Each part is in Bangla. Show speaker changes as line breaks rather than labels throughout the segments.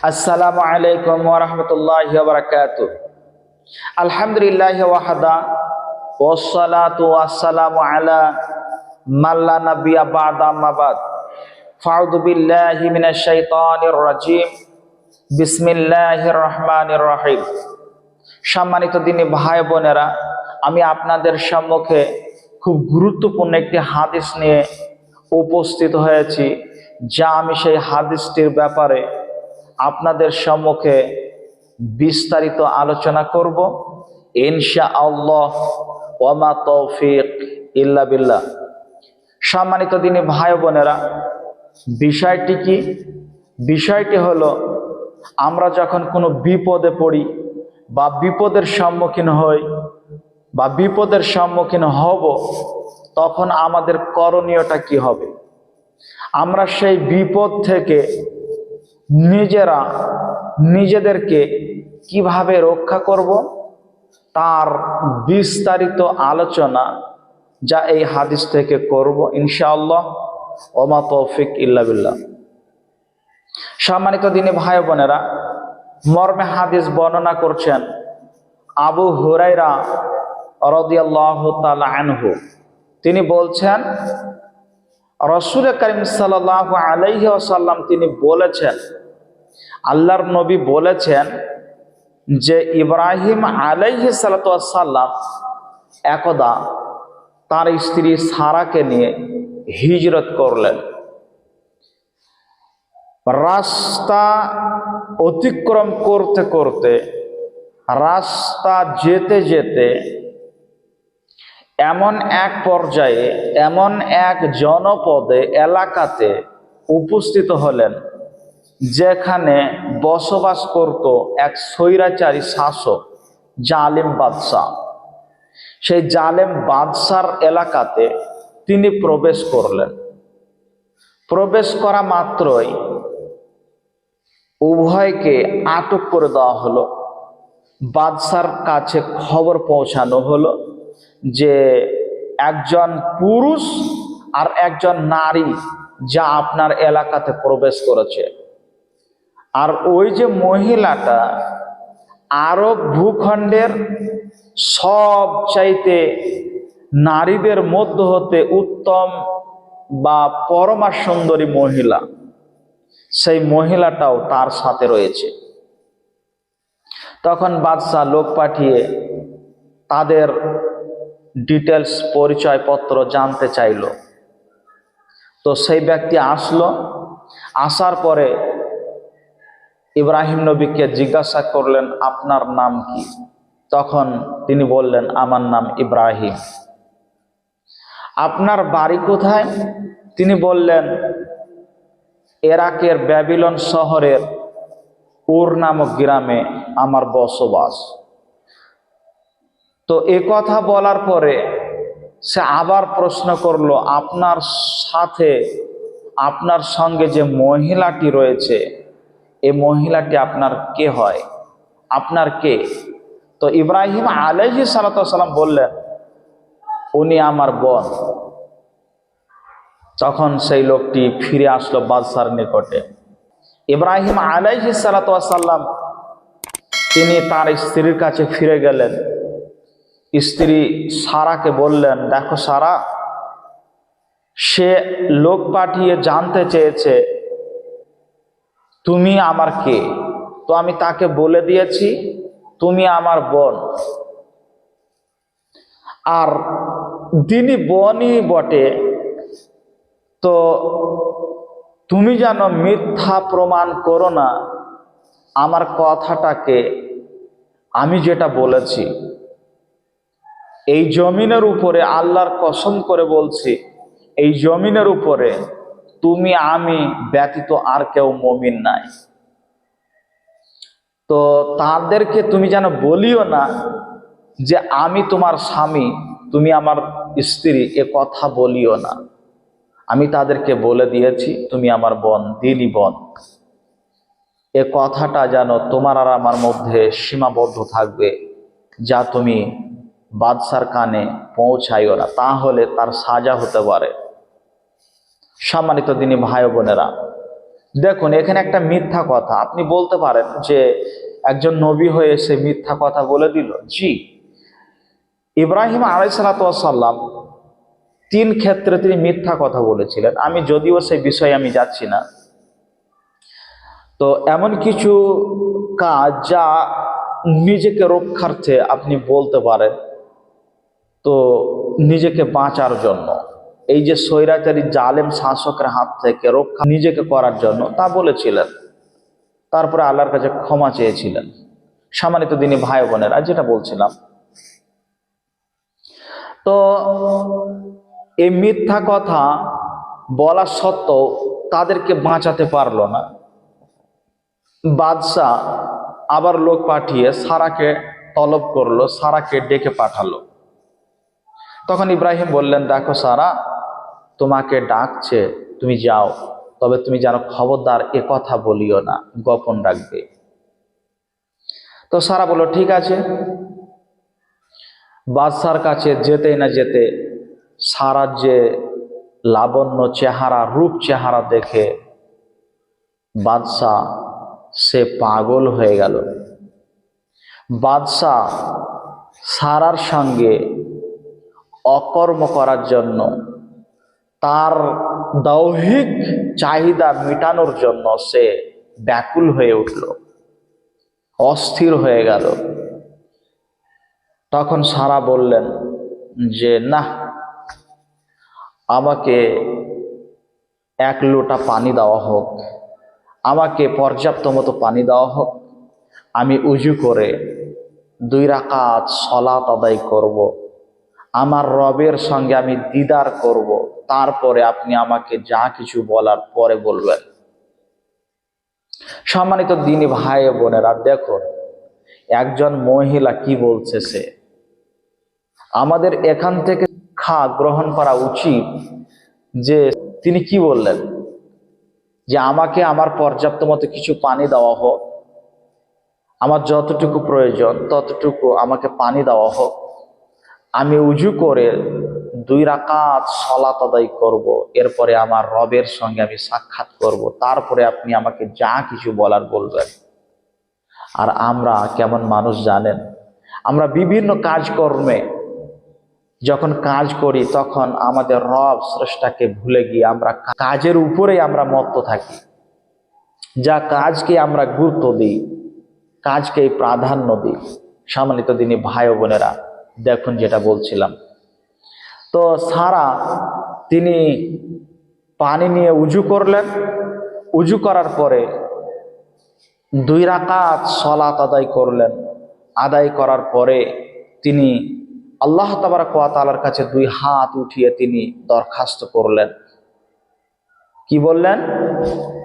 আসসালামু আলাইকুম ওরহমতুল্লাহ বারকাত আলহামদুলিল্লাহ ওয়াহাদা ওসালাতু আসসালামু আলা মাল্লা নবিয়া বাদা মাবাদ ফাউদু বিল্লাহি মিনাশ শাইতানির রাজিম। বিসমিল্লাহির রহমানির রহিম। সম্মানিত দিনী ভাই বোনেরা, আমি আপনাদের সম্মুখে খুব গুরুত্বপূর্ণ একটি হাদিস নিয়ে উপস্থিত হয়েছি, যা আমি সেই হাদিসটির ব্যাপারে আপনাদের সম্মুখে বিস্তারিত আলোচনা করব। ইনশা আল্লাহ ওমা তৌফিক ইল্লা বিল্লাহ। সম্মানিত দিনে ভাই বোনেরা, বিষয়টি কি? বিষয়টি হলো, আমরা যখন কোনো বিপদে পড়ি বা বিপদের সম্মুখীন হই বা বিপদের সম্মুখীন হব, তখন আমাদের করণীয়টা কি হবে? আমরা সেই বিপদ থেকে নিজেরা নিজেদেরকে কীভাবে রক্ষা করব? তার বিস্তারিত আলোচনা যা এই হাদিস থেকে করব ইনশাআল্লাহ। ওমা তৌফিক ইল্লা বিল্লাহ। সম্মানিত দিনে ভাই বোনেরা, মর্মে হাদিস বর্ণনা করছেন আবু হুরাইরা রদিয়াল্লাহ আনহু। তিনি বলছেন রসুল করিম সাল্লাহ আলাইহি আসাল্লাম তিনি বলেছেন আল্লাহর নবী বলেছেন যে ইব্রাহিম আলাইহি সাল্লাম একদা তার স্ত্রী সারাকে নিয়ে হিজরত করলেন। রাস্তা অতিক্রম করতে করতে, রাস্তা যেতে যেতে এমন এক পর্যায়ে, এমন এক জনপদে, এলাকাতে উপস্থিত হলেন। যেখানে বসবাস করত এক স্বৈরাচারী শাসক, জালেম বাদশাহ। সেই জালেম বাদশার এলাকাতে তিনি প্রবেশ করলেন। প্রবেশ করা মাত্রই উভয়কে আটক করে দেওয়া হলো। বাদশার কাছে খবর পৌঁছানো হলো যে একজন পুরুষ আর একজন নারী যা আপনার এলাকাতে প্রবেশ করেছে। আর ওই যে মহিলাটা আরব ভূখণ্ডের সব চাইতে নারীদের মধ্য হতে উত্তম বা পরমা সুন্দরী মহিলা, সেই মহিলাটাও তার সাথে রয়েছে। তখন বাদশাহ লোক পাঠিয়ে তাদের ডিটেলস পরিচয়পত্র জানতে চাইল। তো সেই ব্যক্তি আসলো, আসার পরে ইব্রাহিম নবীকে জিজ্ঞাসা করলেন, আপনার নাম কি? তখন তিনি বললেন, আমার নাম ইব্রাহিম। আপনার বাড়ি কোথায়? তিনি বললেন, এরাকের ব্যাবিলন শহরের উর নামক গ্রামে আমার বসবাস। তো এ কথা বলার পরে সে আবার প্রশ্ন করল, আপনার সাথে, আপনার সঙ্গে যে মহিলাটি রয়েছে এই মহিলাটি আপনার কে হয়? আপনার কে? তো ইব্রাহিম আলহি সালাতাম বললেন, উনি আমার বোন। তখন সেই লোকটি ফিরে আসলো বাদশার নিকটে। ইব্রাহিম আলাইহি সালাতাম তিনি তার স্ত্রীর কাছে ফিরে গেলেন। স্ত্রী সারাকে বললেন, দেখো সারা, সে লোক পাঠিয়ে জানতে চেয়েছে তুমি আমার কে? তো আমি তাকে বলে দিয়েছি, তুমি আমার বোন। আর তিনি বনই বটে, তো তুমি যেন মিথ্যা প্রমাণ করো না, আমার কথাটাকে আমি যেটা বলেছি, এই জমিনের উপরে আল্লাহর কসম করে বলছি, এই জমিনের উপরে তুমি, আমি ব্যতীত আর কেউ মমিন নাই। তো তাদেরকে তুমি যেন বলিও না যে, আমি তোমার স্বামী, তুমি আমার স্ত্রী, এ কথা বলিও না। আমি তাদেরকে বলে দিয়েছি, তুমি আমার বোন, দিলি বোন। এ কথাটা যেন তোমার আর আমার মধ্যে সীমাবদ্ধ থাকবে, যা তুমি বাদশার কানে পৌঁছাইও না। তাহলে তার সাজা হতে পারে। সম্মানিত দিনী ভাই বোনেরা, দেখুন, এখানে একটা মিথ্যা কথা। আপনি বলতে পারেন যে একজন নবী হয়ে সে মিথ্যা কথা বলে দিল। জি, ইব্রাহিম আলাইসালাতাম তিন ক্ষেত্রে তিনি মিথ্যা কথা বলেছিলেন। আমি যদিও সেই বিষয়ে আমি যাচ্ছি না। তো এমন কিছু কাজ যা নিজেকে রক্ষার্থে আপনি বলতে পারেন, তো নিজেকে বাঁচার জন্য। এই যে স্বৈরাচারী জালেম শাসকের হাত থেকে রক্ষা নিজেকে করার জন্য, তা বলেছিলেন। তারপরে আল্লাহর কাছে ক্ষমা চেয়েছিলেন। সম্মানিত দিনী ভাই বোনেরা, যেটা বলছিলাম। তো এই মিথ্যা কথা বলা সত্ত্বেও তাদেরকে বাঁচাতে পারল না। বাদশাহ আবার লোক পাঠিয়ে সারাকে তলব করল, সারাকে ডেকে পাঠালো। তখন ইব্রাহিম বললেন, দেখো সারা তোমাকে ডাকছে, তুমি যাও। তবে তুমি যেন খবরদার এ কথা বলিও না, গোপন রাখবে। তো সারা বলল, ঠিক আছে। বাদশার কাছে যেতে না যেতে সারার যে লাবণ্য চেহারা, রূপ চেহারা দেখে বাদশাহ সে পাগল হয়ে গেল। বাদশাহ সারার সঙ্গে অকর্ম করার জন্য তার দৌহিক চাহিদা মেটানোর জন্য সে ব্যাকুল হয়ে উঠল, অস্থির হয়ে গেল তখন সারা বললেন যে, না, আমাকে এক লোটা পানি দেওয়া হোক, আমাকে পর্যাপ্ত মতো পানি দেওয়া হোক, আমি উজু করে দুই রাকাত সলাত আদায় করব। আমার রবের সঙ্গে আমি দিদার করব। তারপরে আপনি আমাকে যা কিছু বলার পরে বলবেন। সম্মানিত দিনী ভাই বোনেরা, দেখুন, একজন মহিলা কি বলছে সে? আমাদের এখান থেকে খা গ্রহণ করা উচিত যে তিনি কি বললেন? যে আমাকে আমার পর্যাপ্ত মতো কিছু পানি দেওয়া হোক, আমার যতটুকু প্রয়োজন ততটুকু আমাকে পানি দেওয়া হোক। আমি উজু করে দুই রাকাত সলাত আদায় করব, এরপরে আমার রবের সঙ্গে আমি সাক্ষাৎ করব, তারপরে আপনি আমাকে যা কিছু বলার বলবেন। আর আমরা কেমন মানুষ জানেন, আমরা বিভিন্ন কাজকর্মে যখন কাজ করি, তখন আমাদের রব স্রষ্টাকে ভুলে গিয়ে আমরা কাজের উপরেই আমরা মত্ত থাকি। যা কাজকে আমরা গুরুত্ব দিই কাজকে প্রাধান্য দিই। সম্মানিত দিনী ভাই বোনেরা দেখুন যেটা বলছিলাম। তো সারা তিনি পানি নিয়ে উজু করলেন। উজু করার পরে দুই রাকাত সলাত আদায় করলেন। আদায় করার পরে তিনি আল্লাহ তাবার কোয়াতালার কাছে দুই হাত উঠিয়ে তিনি দরখাস্ত করলেন। কি বললেন?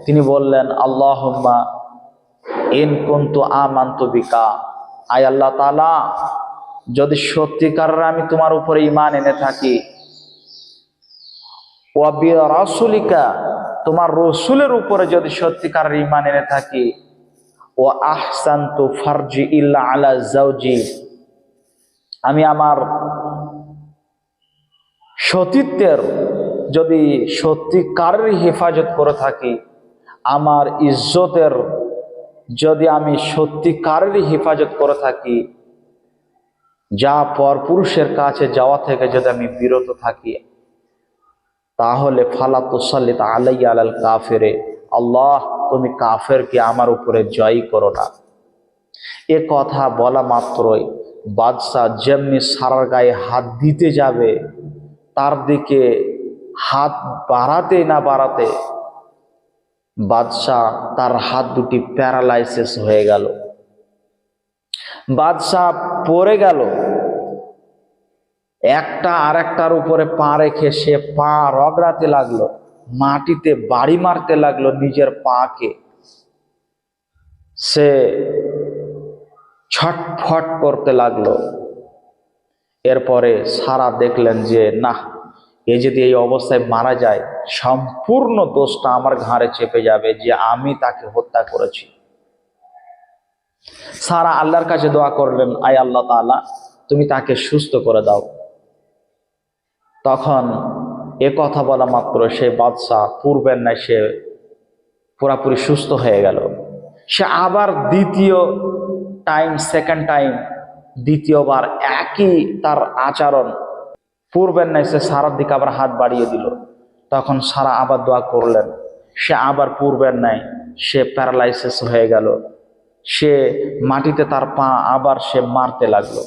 তিনি বললেন আল্লাহ ইন কুন্তু আমান্ত বিকা। আয় আল্লাহ তালা যদি সত্যিকার আমি তোমার উপরে ইমান এনে থাকি রাসুলিকা তোমার রসুলের উপরে যদি সত্যিকার ইমান এনে থাকি ও আহসান্তু ফারজি ইল্লা আলা জাউজি আমি আমার সতীত্বের যদি সত্যিকারের হেফাজত করে থাকি, আমার ইজ্জতের যদি আমি সত্যিকারের হেফাজত করে থাকি যা পর পুরুষের কাছে যাওয়া থেকে যদি আমি বিরত থাকি, তাহলে ফালা তোসাল্লিত আলাই আলাল কাফেরে, আল্লাহ, তুমি কাফেরকে আমার উপরে জয়ী করো না। এ কথা বলা মাত্রই বাদশাহ যেমনি সারার গায়ে হাত দিতে যাবে, তার দিকে হাত বাড়াতে না বাড়াতে বাদশাহ তার হাত দুটি প্যারালাইসিস হয়ে গেল। বাদশাহ পড়ে গেল। একটা আর একটার উপরে পা রেখে সে পা রগড়াতে লাগল, মাটিতে বাড়ি মারতে লাগল নিজের পাকে। সে ছটফট করতে লাগল। এরপরে সারা দেখলেন যে, না, এ যদি এই অবস্থায় মারা যায়, সম্পূর্ণ দোষটা আমার ঘাড়ে চেপে যাবে যে আমি তাকে হত্যা করেছি। সারা আল্লাহর কাছে দোয়া করলেন, আয় আল্লাহ তাআলা, তুমি তাকে সুস্থ করে দাও। তখন এ কথা বলা মাত্র সে বাদশাহ, পূর্বের নাই সে পুরাপুরি সুস্থ হয়ে গেল। সে আবার দ্বিতীয় টাইম, সেকেন্ড টাইম, দ্বিতীয়বার একই তার আচরণ, পূর্বের নাই সে সারার দিকে আবার হাত বাড়িয়ে দিল। তখন সারা আবার দোয়া করলেন, সে আবার পূর্বের নাই সে প্যারালাইসিস হয়ে গেল। সে মাটিতে তার পা আবার সে মারতে লাগল।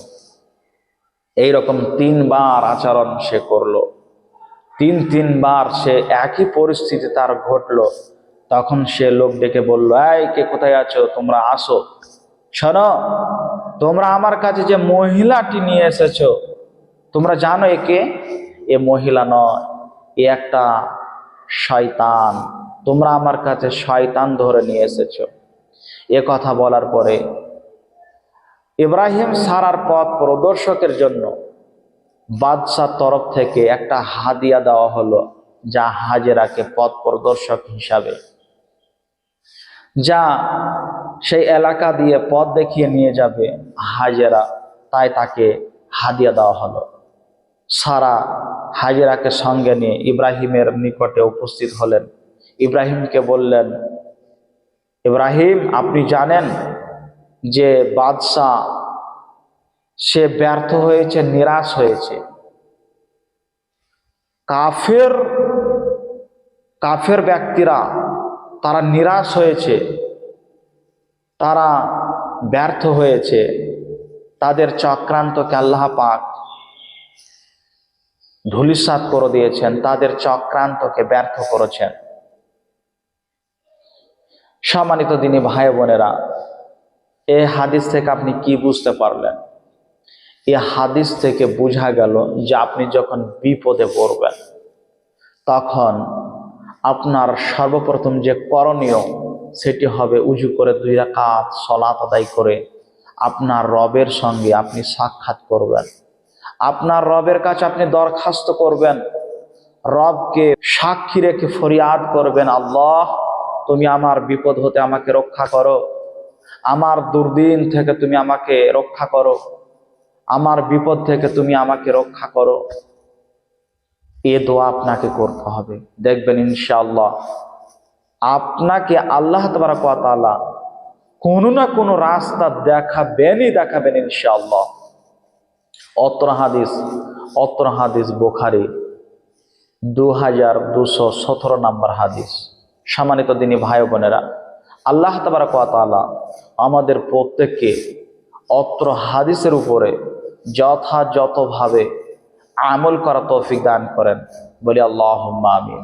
এইরকম তিনবার আচরণ সে করল। তিন তিনবার সে একই পরিস্থিতি তার ঘটলো। তখন সে লোক ডেকে বলল, এই, কে কোথায় আছো? তোমরা আসো। শোনো, তোমরা আমার কাছে যে মহিলাটি নিয়ে এসেছ, তোমরা জানো একে এ মহিলা নয়, এ একটা শয়তান। তোমরা আমার কাছে শয়তান ধরে নিয়ে এসেছ। এ কথা বলার পরে ইব্রাহিম সারার পথ প্রদর্শকের জন্য বাদশার তরফ থেকে একটা হাদিয়া দেওয়া হলো যা হাজেরাকে পথ প্রদর্শক হিসাবে। যা সেই এলাকা দিয়ে পথ দেখিয়ে নিয়ে যাবে হাজেরা, তাই তাকে হাদিয়া দেওয়া হলো। সারা হাজেরাকে সঙ্গে নিয়ে ইব্রাহিমের নিকটে উপস্থিত হলেন। ইব্রাহিমকে বললেন ইব্রাহিম, আপনি জানেন যে বাদশাহ, সে ব্যর্থ হয়েছে, নিরাশ হয়েছে। কাফের কাফের ব্যক্তিরা, তারা নিরাশ হয়েছে, তারা ব্যর্থ হয়েছে, তাদের চক্রান্তকে আল্লাহ পাক ধুলিসাৎ করে দিয়েছেন, তাদের চক্রান্তকে ব্যর্থ করেছেন। সম্মানিত দিনী ভাই বোনেরা এই হাদিস থেকে আপনি কি বুঝতে পারলেন? এ হাদিস থেকে বোঝা গেল যে আপনি যখন বিপদে পড়বেন, তখন আপনার সর্বপ্রথম যে করণীয় সেটি হবে উজু করে দুই রাকাত সলাত আদায় করে আপনার রবের সঙ্গে আপনি সাক্ষাৎ করবেন। আপনার রবের কাছে আপনি দরখাস্ত করবেন। রবকে সাক্ষী রেখে ফরিয়াদ করবেন আল্লাহ। তুমি আমার বিপদ হতে আমাকে রক্ষা করো। আমার দুর্দিন থেকে তুমি আমাকে রক্ষা করো। আমার বিপদ থেকে তুমি আমাকে রক্ষা করো। এ দোয়া আপনাকে করতে হবে। দেখবেন ইনশাআল্লাহ, আপনাকে আল্লাহ তালা কোনো না কোনো রাস্তা দেখাবেনই দেখাবেন ইনশাআল্লাহ। অত্র হাদিস অত্র হাদিস বোখারি দু হাজার দুশো সতেরো নম্বর হাদিস। সম্মানিত দিনী ভাই বোনেরা, আল্লাহ তালা আমাদের প্রত্যেককে অত্র হাদিসের উপরে যথাযথভাবে আমল করা তৌফিক দান করেন। বলি আল্লাহ আমিন।